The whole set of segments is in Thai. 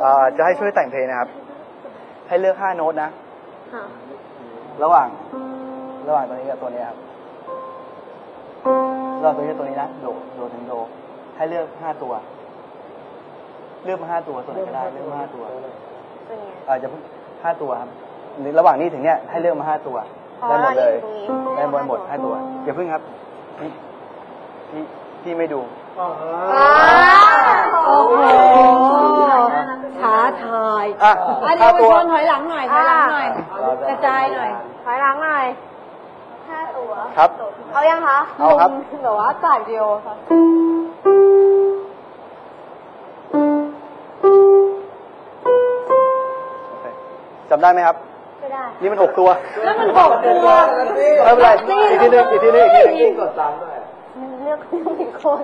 เอ่อจะให้ช่วยแต่งเพลงนะครับ ให้เลือกห้าโน้ตนะ ค่ะ ระหว่าง ระหว่างตัวนี้กับตัวนี้ครับระหว่างตัวนี้กับตัวนี้นะโดโดถึงโด ให้เลือกห้าตัว เลือกมาห้าตัวตัวไหนก็ได้เลือกมาห้าตัวเป็นไงอาจจะห้าตัวครับหรือระหว่างนี้ถึงเนี้ยให้เลือกมาห้าตัวอ๋อได้หมดเลยอยู่ตรงนี้ได้หมดหมดห้าตัวอย่าพึ่งครับพี่พี่พี่ไม่ดูว้าว โอ้โหท้าทายอะอันนี้ห้าไปตัวชนถอยหลังหน่อยถอยหลังหน่อย กระจายหน่อย ถอยหลังหน่อยห้าตัวครับ เอายังคะเอาครับแบบว่าจ่ายเดียวค่ะโอเคจำได้ไหมครับไม่ได้ นี่มันหกตัวแล้วมันหกตัว ไม่เป็นไรอีกทีหนึงอีกทีหนึงอีกทีหนึงมันเลือกผิดคน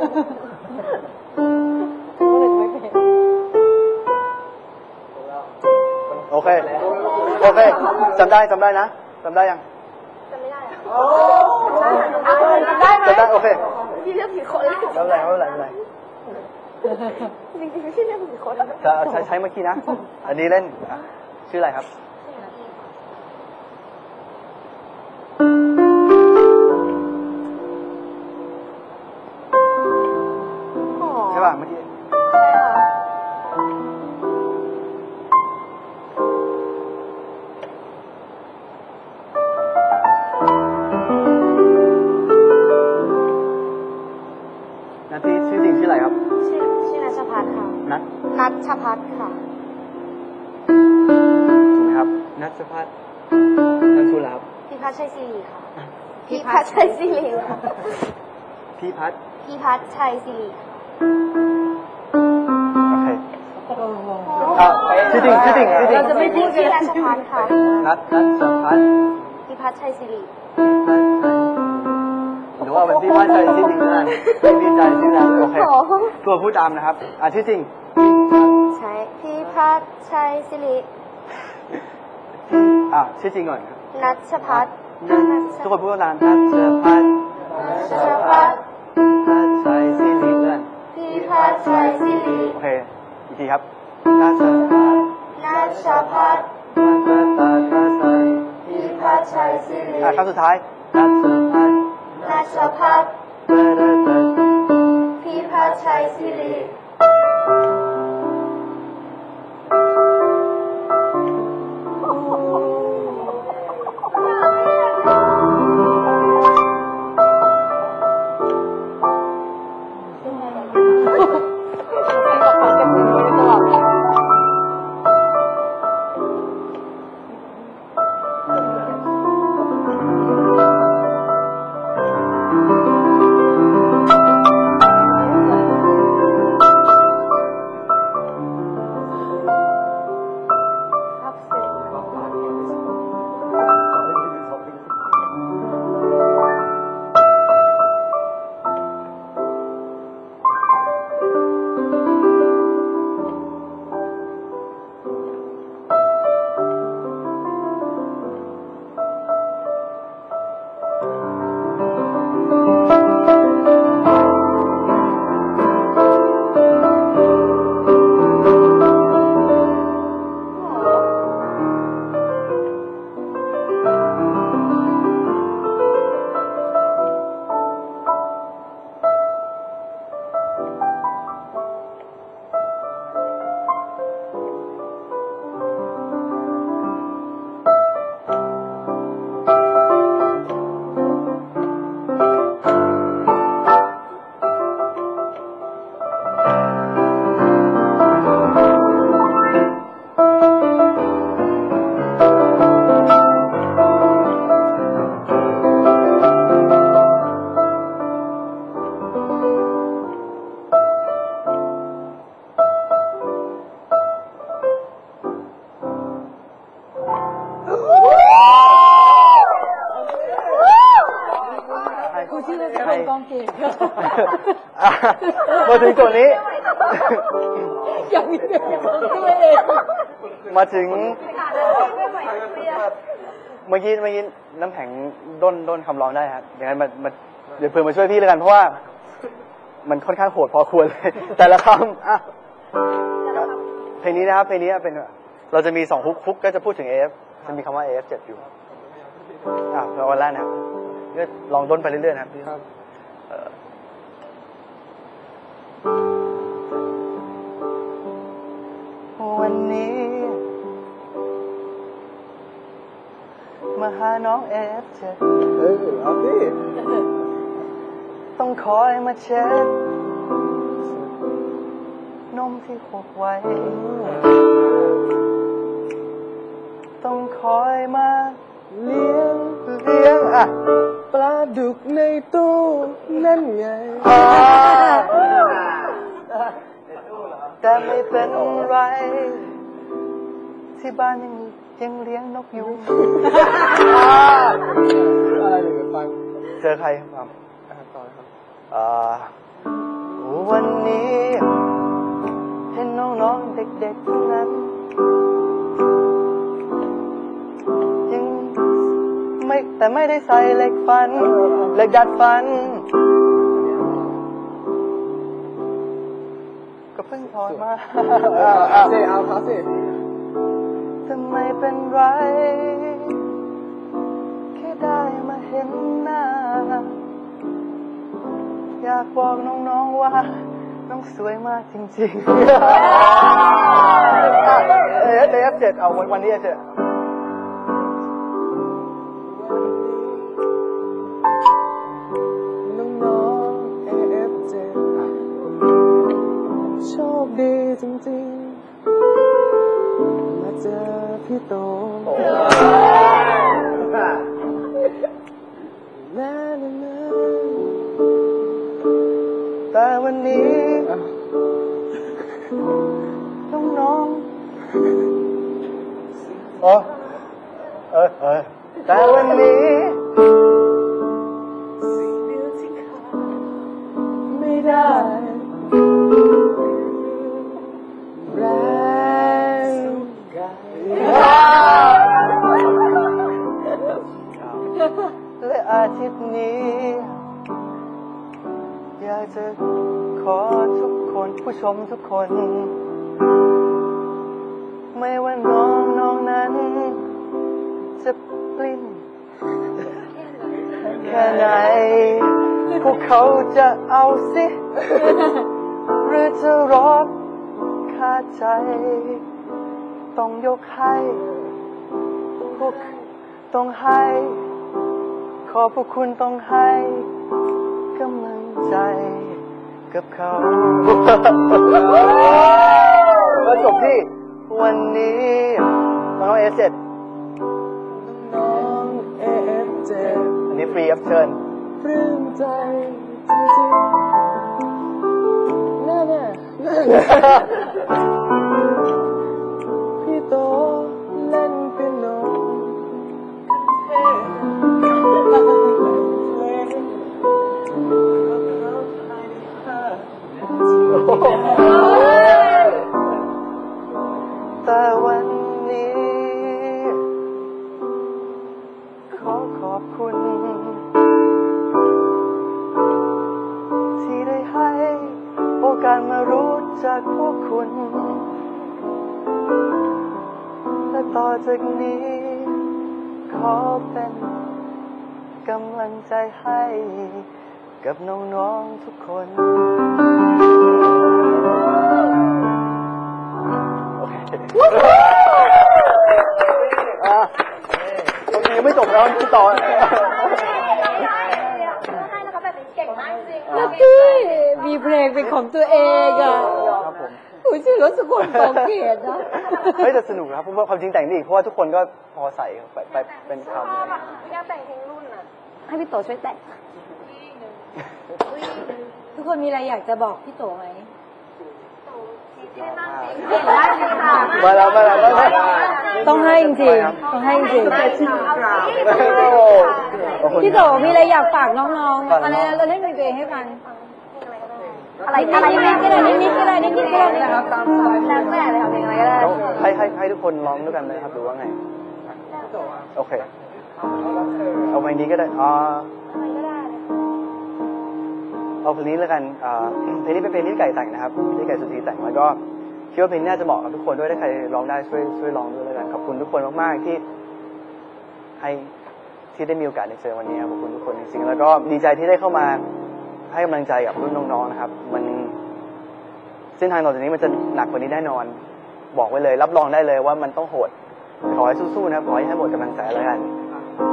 จำได้จำได้นะจำได้ยังจำไม่ได้อะเอาเลยจำได้ไหมจำได้โอเคพี่เลือกผิดคนแล้วไม่เป็นไรไม่เป็นไรไม่เป็นไรจริงๆไม่ใช่เลือกผิดคนจะใช้ใช้เมื่อกี้นะ อันนี้เล่นอะชื่ออะไรครับ นาทีชื่อจริงชื่ออะไรครับ ชื่อชื่อนัชพัฒน์ค่ะนัทนัชพัฒน์ค่ะถูกไหมครับนัทพัฒน์นัทสุรับพี่พัชชัยศิริค่ะพี่พัชชัยศิริค่ะพี่พัฒน์พี่พัชชัยศิริค่ะโอเคอะชื่อจริงชื่อจริงชื่อจริงเราจะไม่พูดกัชื่อนนัชพัฒน์ค่ะนัทนัทสุพัฒน์พี่พัชชัยศิริ ว่าเป็นพี่พัฒน์ชัยชื่อจริงนั่นพี่พี่ใจชื่อนั้นโอเคตัวพูดตามนะครับอะชื่อจริงใช่พี่พัชชัยศิริอะชื่อจริงก่อนครับนัชพัฒน์นัททุกคนพูดตามนัทสุพัฒน์นัชพัฒน์พัฒน์ชัยชื่อจริงนั่นพี่พัชชัยศิริโอเคอีกทีครับนัทสุพัฒน์นัชพัฒน์พัฒน์พัฒน์พัฒน์พี่พัชชัยศิริอะคำสุดท้ายนัทสุพัฒน์ นัชพัฒพิพัฒน์พี่พัชชัยศิริ อย่างนี้เป็นคนตัวเองมาถึงเมื่อกี้เมื่อกี้น้ำแข็งด้นด้นคำร้องได้ครับอย่างนั้นมามาเดี๋ยวเพื่อนมาช่วยพี่แล้วกันเพราะว่า มันค่อนข้างโหดพอควรเลย แต่ละคำอะเพลงนี้นะครับเพลงนี้เป็น เราจะมีสองฮุกฮุกก็จะพูดถึง AF จะมีคำว่า AF 7อยู่อะเราวันแรกนะครับก็ลองต้นไปเรื่อยๆนะครับค มาหาน้อง AF 7เออเอาสิต้องคอยมาเช็ดนมที่หกไว้ ต้องคอยมาเลี้ยงเลี้ยงอะปลาดุกในตู้นั่นไงอ่าแต่ไม่เป็นไร ที่บ้านยัง ยังเลี้ยงนกอยู่อะไรหรือฟังเจอใครครับอะต่อครับอ่าวันนี้ เห็นน้องๆเด็กๆทั้งนั้น ยังไม่แต่ไม่ได้ใส่เหล็กฟันเหล็กดัดฟัน ก็เพิ่งถอดมาอ่าอ่าสิเอาเขาสิทำ ไมเป็นไร แค่ได้มาเห็นหน้า อยากบอกน้องๆว่า น้องสวยมากจริงๆ เอฟเอฟเจ็ดเอาวันวันนี้เจ็ด แต่วันนี้น้องๆอ๋อเออเออแต่วันนี้ไม่ได้แรงกายและอาทิตย์นี้ อยากจะขอทุกคนผู้ชมทุกคน ไม่ว่าน้องน้องนั้น จะปลิ้นแค่ไหน พวกเขาจะเอาสิ หรือจะรอคาใจ ต้องยกให้พวกต้องให้ ขอพวกคุณต้องให้กำลัง ใจกับเขาก็จบที่ วันนี้น้องเอเจ็ดน้องๆ AF7 อันนี้ฟรีครับเชิญปลื้มใจจริงๆน่าแน่ พวกคุณและต่อจากนี้ ขอเป็นกำลังใจให้ กับน้องๆทุกคน โอเคอะตรงนี้ไม่จบแล้วที่ต่อ เก่งมากจริงลักกี้มีเพลงเป็นของตัวเองอะ ครับผมอุ้ยชื่อรถสกุลของเกตนะเฮ้ยแต่สนุกนะครับเพราะว่าความจริงแต่งดีเพราะว่าทุกคนก็พอใส่ไปไปเป็นชอบคำอะไรแบบอยากแต่งเพลงรุ่นอะให้พี่โตช่วยแต่งทุกคนมีอะไรอยากจะบอกพี่โตไหมเท่มากจริงเก่งมากจริงค่ะมาแล้วมาแล้วมาแล้วต้องให้จริงๆต้องให้จริงเอาสิโอ้ขอบคุณๆพี่โตมีอะไรอยากฝากน้องๆอะไรนะเราเล่นเพลงตัวเองให้ฟัง อะไรอะอะไรไรนิดก็ได้นิดๆก็ได้นิดๆก็ได้นะครับแล้วแต่เลยค่ะเพลงอะไรก็ได้แล้วให้ให้ให้ทุกคนร้องด้วยกันไหมครับหรือว่าไงโอเคเอาเพลงนี้ก็ได้อ่าเอาเพลงนี้แล้วกันอ่าเพลงนี้เป็นเพลงที่พี่ไก่แต่งนะครับพี่ไก่สุธีแต่งแล้วก็คิดว่าเพลงนี้น่าจะเหมาะกับทุกคนด้วยถ้าใครร้องได้ช่วยช่วยร้องด้วยแล้วกันขอบคุณทุกคนมากๆที่ให้ที่ได้มีโอกาสได้เจอวันนี้ครับขอบคุณทุกคนจริงๆแล้วก็ดีใจที่ได้เข้ามา ให้กำลังใจกับรุ่นน้องๆนะครับ มันเส้นทางต่อจากนี้มันจะหนักกว่านี้แน่นอน บอกไว้เลย รับรองได้เลยว่ามันต้องโหด ขอให้สู้ๆนะครับขอให้ให้หมดกำลังใจแล้วกัน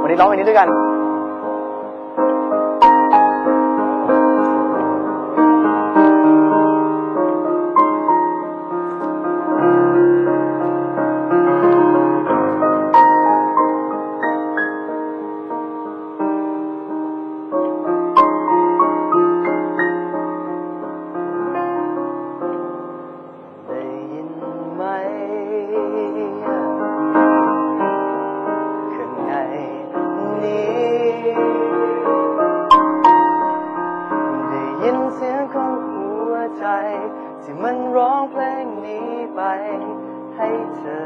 วันนี้ร้องเพลงนี้ด้วยกัน เธอ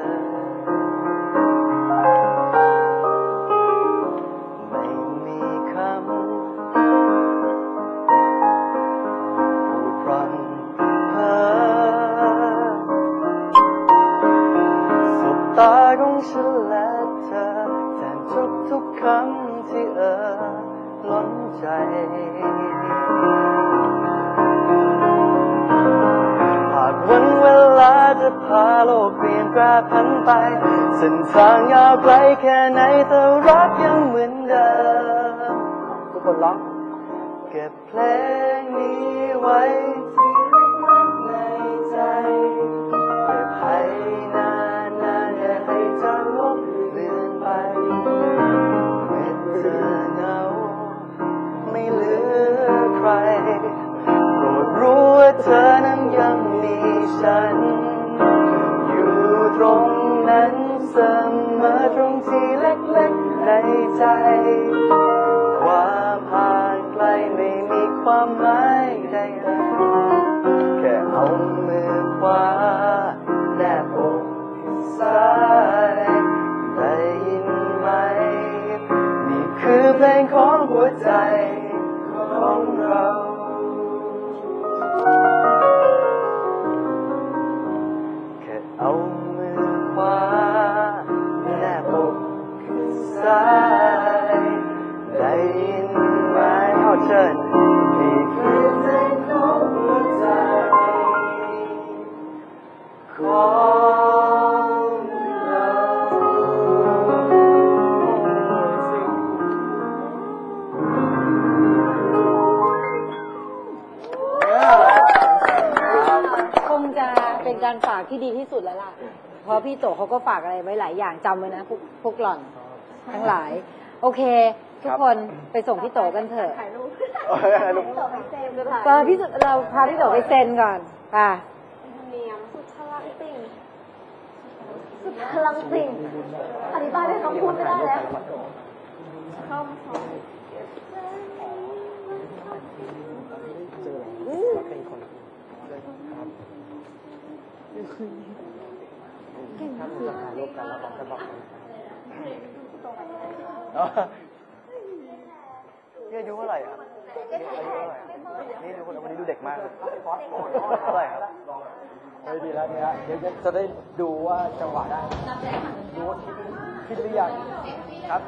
ไม่มีคำพูดพร่ำเพ้อสบตาของฉันและเธอแทนทุกทุกคำที่เออล้นใจหากวันเวลาจะพาโลก แปรผันไปเส้นทางยาวไกลแค่ไหนแต่รักยังเหมือนเดิมทุกคนร้อง เก็บเพลงนี้ไว้ ความหมายใดๆแค่เอามือขวาแนบอกซ้ายได้ยินไหม นี่คือเพลงของหัวใจของเราแค่เอามือขวาแนบอกซ้ายได้ยินไหมเอาเชิญ การฝากที่ดีที่สุดแล้วล่ะ เพราะพี่โตเขาก็ฝากอะไรไว้หลายอย่างจำไว้นะพวกพวกหล่อนทั้งหลาย โอเค ทุกคนไปส่งพี่โตกันเถอะถ่ายรูปเออลูกต่อไปเซมจะถ่ายก็พี่โตเราพาพี่โตไปเซ็นก่อนไป่ะเนียมสุดพลังติ่งสุดพลังติ่งอธิบายเป็นคำพูดไม่ได้แล้ว เข้ามาสอนนี่อายุเท่าไหร่อะนี่อายุเท่าไหร่นี่ดูคนวันนี้ดูเด็กมากเลยเท่าไหร่ครับเฮ้ยดีแล้วดีแล้วเดี๋ยวจะได้ดูว่าจังหวะได้ดูว่าคิดหรือยังครับ